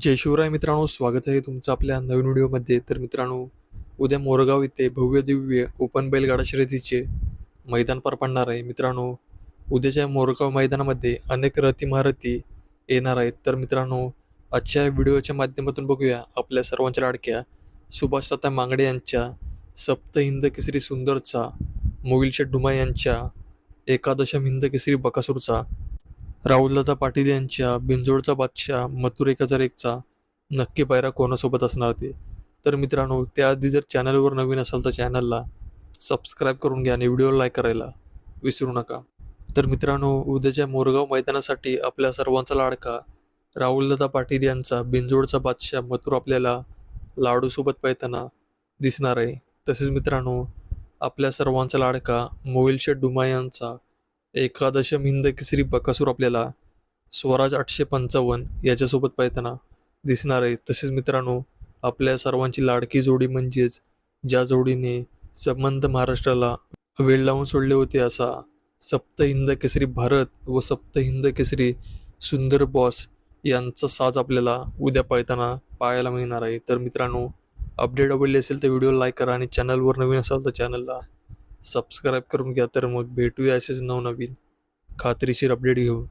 जय शिवराय मित्रांनो स्वागत आहे तुमचं आपल्या नवीन व्हिडिओमध्ये. तर मित्रांनो उद्या मोरगाव इथे भव्य दिव्य ओपन बैलगाडा शर्यतीचे मैदान पार पडणार आहे. मित्रांनो उद्याच्या मोरगाव मैदानामध्ये अनेक रथी महारथी येणार आहेत. तर मित्रांनो आजच्या व्हिडिओच्या माध्यमातून बघूया आपल्या सर्वांच्या लाडक्या सुभाष तात्या मांगडे यांच्या सप्त हिंद केसरी सुंदरचा मोविलशेठ डुमा यांच्या एकादशम हिंद केसरी बकासूरचा राहुलदादा पाटील यांच्या बिंजोडचा बादशाह मथुर एक हजार एकचा नक्की पायरा कोणासोबत असणार ते? तर मित्रांनो त्याआधी जर चॅनलवर नवीन असाल तर चॅनलला सबस्क्राईब करून घ्या आणि व्हिडिओ लाईक करायला विसरू नका. तर मित्रांनो उद्याच्या मोरगाव मैदानासाठी आपल्या सर्वांचा लाडका राहुलदादा पाटील यांचा बिंजोडचा बादशाह मथुर आपल्याला लाडूसोबत पैताना दिसणार आहे. तसेच मित्रांनो आपल्या सर्वांचा लाडका मोविलशेठ डुमा यांचा एकादशम हिंद केसरी बकासूर आपल्याला स्वराज आठशे पंचावन्न याच्यासोबत पाहताना दिसणार आहे. तसेच मित्रांनो आपल्या सर्वांची लाडकी जोडी म्हणजेच ज्या जोडीने संबंध महाराष्ट्राला वेळ लावून सोडले होते असा सप्त हिंद केसरी भारत व सप्त हिंद केसरी सुंदर बॉस यांचा साज आपल्याला उद्या पाळताना पाहायला मिळणार आहे. तर मित्रांनो अपडेट आवडली असेल तर व्हिडिओ लाईक करा आणि चॅनलवर नवीन असाल तर चॅनलला सबस्क्राईब करून घ्या तर मग भेटूया असेच नवनवीन खात्रीशीर अपडेट घेऊन.